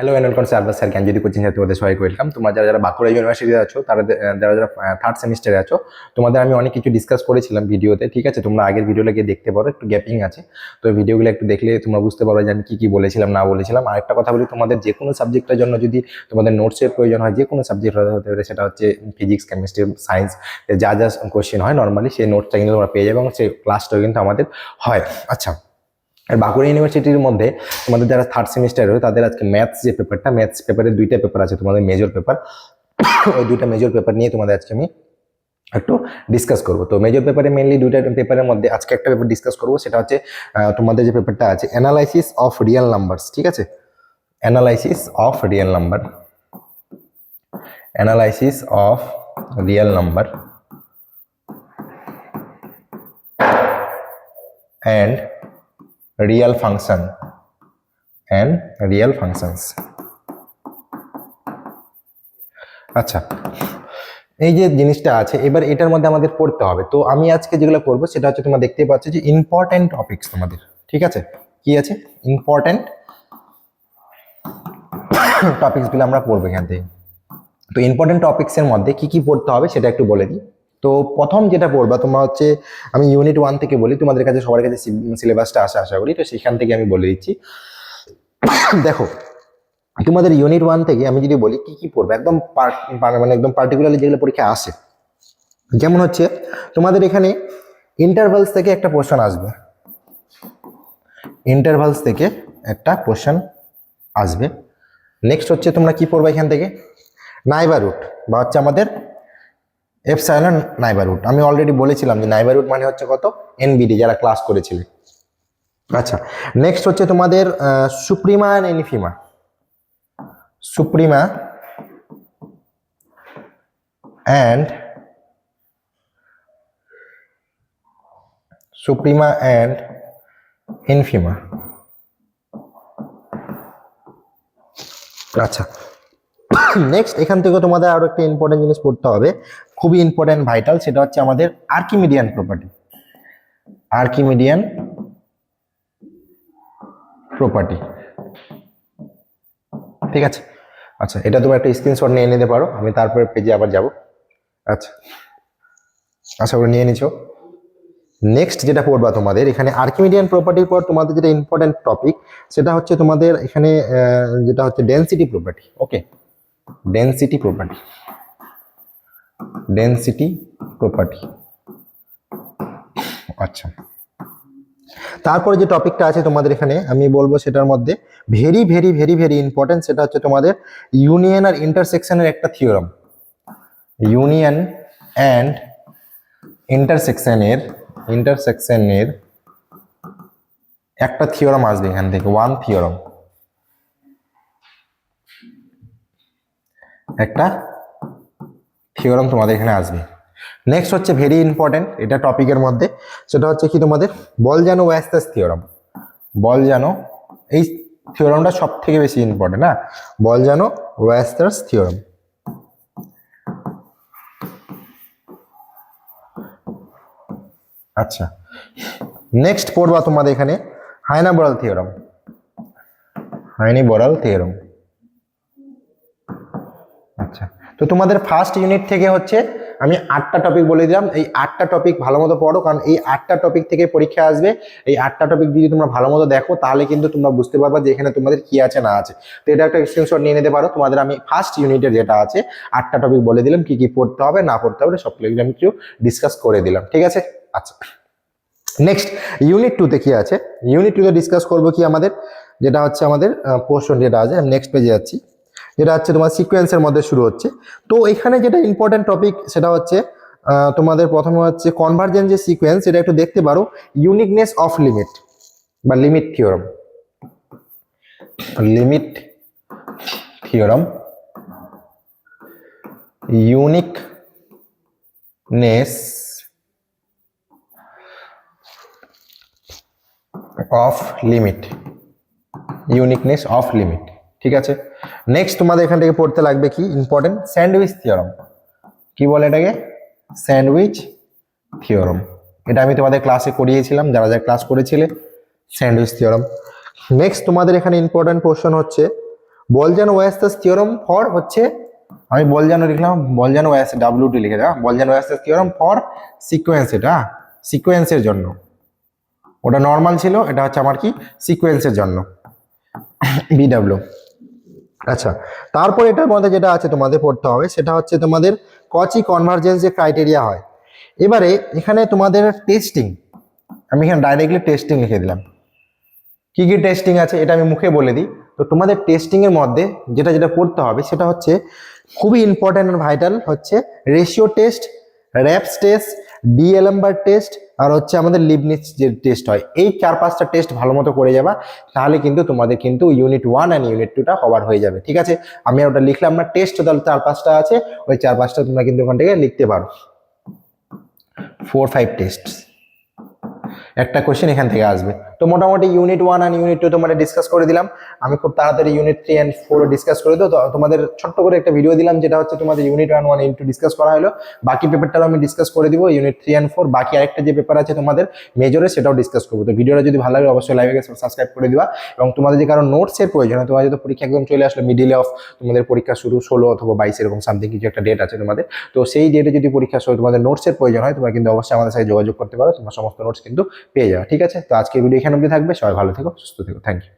Hello and welcome সার্ভার sir Gyanjyoti coaching তোমাদের সবাইকে ওয়েলকাম তোমরা যারা যারা বাঁকুড়া ইউনিভার্সিটিতে আছো, তারা যারা যারা থার্ড সেমিস্টারে আছো, তোমাদের আমি অনেক কিছু ডিসকাস করেছিলাম ভিডিওতে ঠিক আছে? তোমরা আগের ভিডিওটা গিয়ে দেখতে পারো, একটু গ্যাপিং আছে। তো ভিডিওগুলো একটু দেখলে তোমরা বুঝতে পারবে যে আমি কী কী বলেছিলাম, না বলেছিলাম। আরেকটা কথা বলি, তোমাদের যে কোনো সাবজেক্টের জন্য যদি তোমাদের নোটসের প্রয়োজন হয়, যে কোনো সাবজেক্ট হতে পারে, সেটা হচ্ছে ফিজিক্স কেমিস্ট্রি সায়েন্স যা যা কোশ্চেন হয় নর্মালি সেই নোটসটা কিন্তু তোমরা পেয়ে যাবে এবং সেই ক্লাসটাও কিন্তু আমাদের হয়। আচ্ছা আর বাঁকুড়া ইউনিভার্সিটির মধ্যে তোমাদের যারা থার্ড সেমিস্টার রয়েছে, তাদের আজকে ম্যাথস যে পেপারটা ম্যাথস পেপারের দুইটা পেপার আছে তোমাদের মেজর পেপার ওই দুইটা মেজর পেপার নিয়ে তোমাদের আজকে আমি একটু ডিসকাস করব। তো মেজর পেপারে মেনলি দুইটা পেপারের মধ্যে আজকে একটা পেপার ডিসকাস করব, সেটা হচ্ছে তোমাদের যে পেপারটা আছে অ্যানালাইসিস অফ রিয়েল নাম্বারস ঠিক আছে? Analysis of real number analysis of real number and real function and real functions. আচ্ছা এই যে জিনিসটা আছে, এবার এটার মধ্যে আমাদের পড়তে হবে। তো আমি আজকে যেগুলো করব, সেটা হচ্ছে তোমরা দেখতেই পাচ্ছ যে ইম্পর্ট্যান্ট টপিকস তোমাদের। ঠিক আছে? কি আছে? ইম্পর্ট্যান্ট টপিকসগুলো আমরা পড়ব এখান থেকে। তো ইম্পর্টেন্ট টপিক্সের মধ্যে কি কি পড়তে হবে, সেটা একটু বলে দিই। তো প্রথম যেটা পড়বা, তোমরা হচ্ছে আমি ইউনিট ওয়ান থেকে বলি, তোমাদের কাছে, সবার কাছে সিলেবাসটা আসা আশা করি, তো সেখান থেকে আমি বলে দিচ্ছি। দেখো, তোমাদের ইউনিট ওয়ান থেকে আমি যদি বলি, কি কি পড়বে? একদম মানে একদম পার্টিকুলারলি যেগুলো পরীক্ষা আসে। যেমন হচ্ছে, তোমাদের এখানে ইন্টারভালস থেকে একটা কোশ্চেন আসবে। ইন্টারভালস থেকে একটা কোশ্চেন আসবে। নেক্সট হচ্ছে তোমরা কি পড়বে এখান থেকে? নাইবারুট বা হচ্ছে আমাদের এফসাইলন নাইবারুট আমি অলরেডি বলেছিলাম যে নাইবারুট মানে হচ্ছে কত? এনবিডি যারা ক্লাস করেছিলে। আচ্ছা নেক্সট হচ্ছে তোমাদের suprema and infima suprema and suprema and infima আচ্ছা নেক্সট এখান থেকে তোমাদের আরও একটা ইম্পর্টেন্ট জিনিস পড়তে হবে। খুবই ইম্পর্টেন্ট ভাইটাল সেটা হচ্ছে আমাদের আর্কিমিডিয়ান প্রপার্টি আর্কিমিডিয়ান প্রপার্টি ঠিক আছে? আচ্ছা এটা তুমি একটা স্ক্রিনশট নিয়ে নিতে পারো, আমি তারপরে পেজে আবার যাব। আচ্ছা আশা করি নিয়ে নিছো। নেক্সট যেটা পড়বা তোমাদের, এখানে আর্কিমিডিয়ান প্রপার্টির পর তোমাদের যেটা ইম্পর্টেন্ট টপিক সেটা হচ্ছে তোমাদের এখানে যেটা হচ্ছে density property okay density property density property আচ্ছা। তারপরে যে টপিকটা আছে তোমাদের এখানে, আমি বলব সেটার মধ্যে very very very very important সেটা হচ্ছে তোমাদের ইউনিয়ন আর ইন্টারসেকশনের একটা থিওরাম ইউনিয়ন অ্যান্ড ইন্টারসেকশনের ইন্টারসেকশনের একটা থিওরাম আসবে এখান থেকে ওয়ান থিওরাম একটা থিওরাম তোমাদের এখানে আসবে। নেক্সট হচ্ছে ভেরি ইম্পর্টেন্ট এটা টপিকের মধ্যে। সেটা হচ্ছে কি তোমাদের? বল জানো ওয়াস্তাস থিওরাম বল জানো এই থিওরামটা সব থেকে বেশি ইম্পর্টেন্ট না? বল জানো ওয়াস্তাস থিওরাম আচ্ছা। নেক্সট পড়বা তোমাদের এখানে Heine Borel theorem Heine Borel theorem আচ্ছা তো তোমাদের ফার্স্ট ইউনিট থেকে হচ্ছে আমি আটটা টপিক বলে দিলাম। এই আটটা টপিক ভালো মতো পড়ো, কারণ এই আটটা টপিক থেকে পরীক্ষা আসবে। এই আটটা টপিক যদি তোমরা ভালো মতো দেখো, তাহলে কিন্তু তোমরা বুঝতে পারবে যে এখানে তোমাদের কি আছে, না আছে। তো এটা একটা স্ক্রিনশট নিয়ে নিতে পারো। তোমাদের আমি ফার্স্ট ইউনিটের যেটা আছে, আটটা টপিক বলে দিলাম, কি কি পড়তে হবে, না পড়তে হবে সব কিছু আমি কিছু ডিসকাস করে দিলাম। ঠিক আছে? আচ্ছা। নেক্সট ইউনিট টুতে কি আছে? ইউনিট টুতে ডিসকাস করব কি আমাদের? যেটা হচ্ছে আমাদের পোর্শন যেটা আছে, আমি নেক্সট পেজে যাচ্ছি। যেটা হচ্ছে তোমার সিকোয়েন্সের মধ্যে শুরু হচ্ছে। তো এখানে যেটা ইম্পর্টেন্ট টপিক সেটা হচ্ছে তোমাদের প্রথমে হচ্ছে কনভার্জেন্ট যে সিকোয়েন্স এটা একটু দেখতে পারো। ইউনিকনেস অফ লিমিট বা limit theorem limit theorem uniqueness of limit uniqueness of limit ঠিক আছে? নেক্সট তোমাদের এখান থেকে পড়তে লাগবে কি? ইম্পর্টেন্ট স্যান্ডউইচ থিওরম কি বলে এটাকে? স্যান্ডউইচ থিওরম এটা আমি তোমাদের ক্লাসে করিয়েছিলাম, যারা যারা ক্লাস করেছিলে স্যান্ডউইচ থিওরম নেক্সট তোমাদের এখানে ইম্পর্টেন্ট পোর্শন হচ্ছে বলজান ওয়াস্তাস থিওরাম ফর হচ্ছে, আমি বলজানো লিখলাম বলজান ওয়াস ডাব্লিউটি লিখে দাও Bolzano Weierstrass theorem for sequence এটা সিকোয়েন্সের জন্য। ওটা নর্মাল ছিল, এটা হচ্ছে আমার কি? সিকোয়েন্সের জন্য। বিডাব্লিউ আচ্ছা তারপর এটার মধ্যে যেটা আছে তোমাদের পড়তে হবে, সেটা হচ্ছে তোমাদের কচি কনভার্জেন্স যে ক্রাইটেরিয়া হয়। এবারে এখানে তোমাদের টেস্টিং আমি এখানে ডাইরেক্টলি টেস্টিং লিখে দিলাম। কি কি টেস্টিং আছে এটা আমি মুখে বলে দিই। তো তোমাদের টেস্টিং এর মধ্যে যেটা যেটা পড়তে হবে, সেটা হচ্ছে খুবই ইম্পর্টেন্ট আর ভাইটাল হচ্ছে ratio test Raabe's test D'Alembert test আর হচ্ছে আমাদের লিবনিস যে টেস্ট হয়। এই চার পাঁচটা টেস্ট ভালো মতো করে যাবা, তাহলে কিন্তু তোমাদের কিন্তু ইউনিট ওয়ান অ্যান্ড ইউনিট টুটা কভার হয়ে যাবে, ঠিক আছে? আমি ওটা লিখলাম না টেস্ট তাহলে চার পাঁচটা আছে, ওই চার পাঁচটা তোমরা কিন্তু ওখান থেকে লিখতে পারো। ফোর ফাইভ টেস্ট একটা কোয়েশ্চেন এখান থেকে আসবে। তো মোটামুটি ইউনিট ওয়ান আর ইউনিট টু তোমাদের ডিসকাস করে দিলাম। আমি খুব তাড়াতাড়ি unit three and four discuss করে দেবো। তো তোমাদের ছোট্ট করে একটা ভিডিও দিলাম, যেটা হচ্ছে তোমাদের unit one one unit two discuss করা হলো। বাকি পেপারটাও আমি ডিসকাস করে দিব ইউনিট থ্রি অ্যান্ড ফোর বাকি আরেকটা যে পেপার আছে তোমাদের মেজরে সেটাও ডিসকাস করব। তো ভিডিওটা যদি ভালো লাগে, অবশ্যই লাইভে সাবস্ক্রাইব করে দিবা। এবং তোমাদের যে কারও নোটসের প্রয়োজন হয় তোমার যদি পরীক্ষা একদম চলে আসলো মিডিলে অফ তোমাদের পরীক্ষা শুরু ষোলো অথবা বাইশ, এরকম সামথিং কিছু একটা ডেট আছে তোমাদের। তো সেই ডেটে যদি পরীক্ষা শুরু তোমাদের নোটসের প্রয়োজন হয়, তোমরা কিন্তু অবশ্যই আমাদের সাথে যোগাযোগ করতে পারো। তোমার সমস্ত নোটস কিন্তু পেয়ে যাবে। ঠিক আছে? তো আজকের ভিডিও অবধি থাকবে। সবাই ভালো থেকো সুস্থ থেকো। Thank you